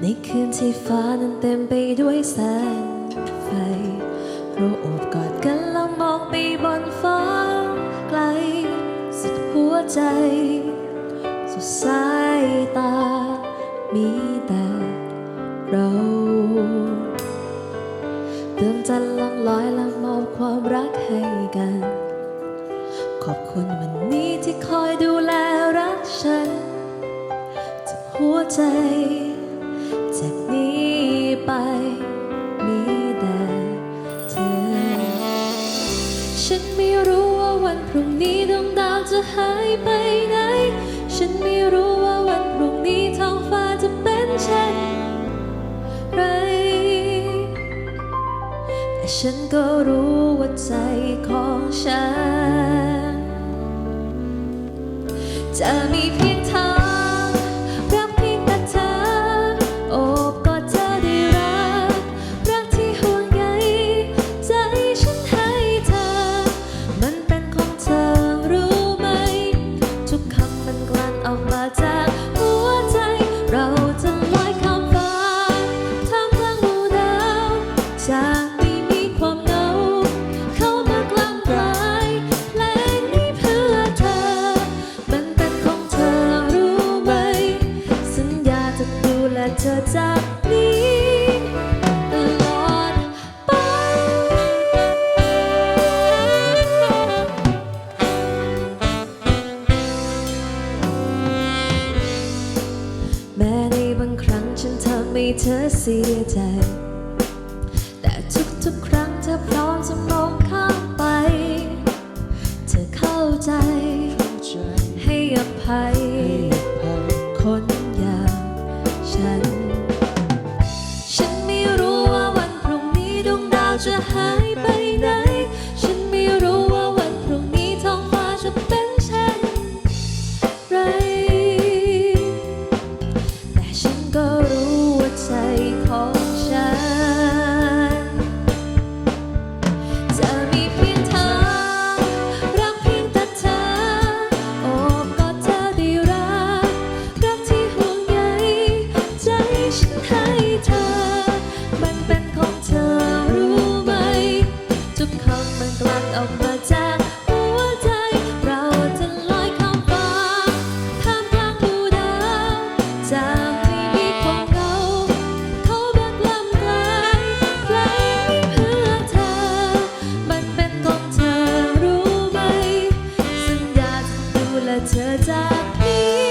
ในคืนที่ฟ้านั้นเต็มไปด้วยแสงไฟเราโอบกอดกันแล้วมองไปบนฟ้าไกล สุดหัวใจ สุดสายตา มีแต่เราเติมจันล่องลอยและมอบความรักให้กัน ขอบคุณวันนี้ที่คอยดูแลรักฉันจากหัวใจ ไปไหน ฉันไม่รู้ว่าวันพรุ่งนี้ท้องฟ้าจะเป็นเช่นไร แต่ฉันก็รู้ว่าใจของฉัน จะมีเพียง จากนี้ตลอดไป แม้ในบางครั้งฉันทำให้เธอเสียใจ แต่ทุกๆครั้งเธอพร้อมจะมองข้ามไป เธอเข้าใจ ให้อภัยาไปไหน ฉันไม่รู้ว่าวันพรุ่งนี้ท้องฟ้าจะเป็นเช่นไร แต่ฉันก็รู้ว่าใจของฉัน จะมีเพียงเธอ รักเพียงแต่เธออบกอดเธอด้รัก รักที่ห่วงใยใจฉัน aqui.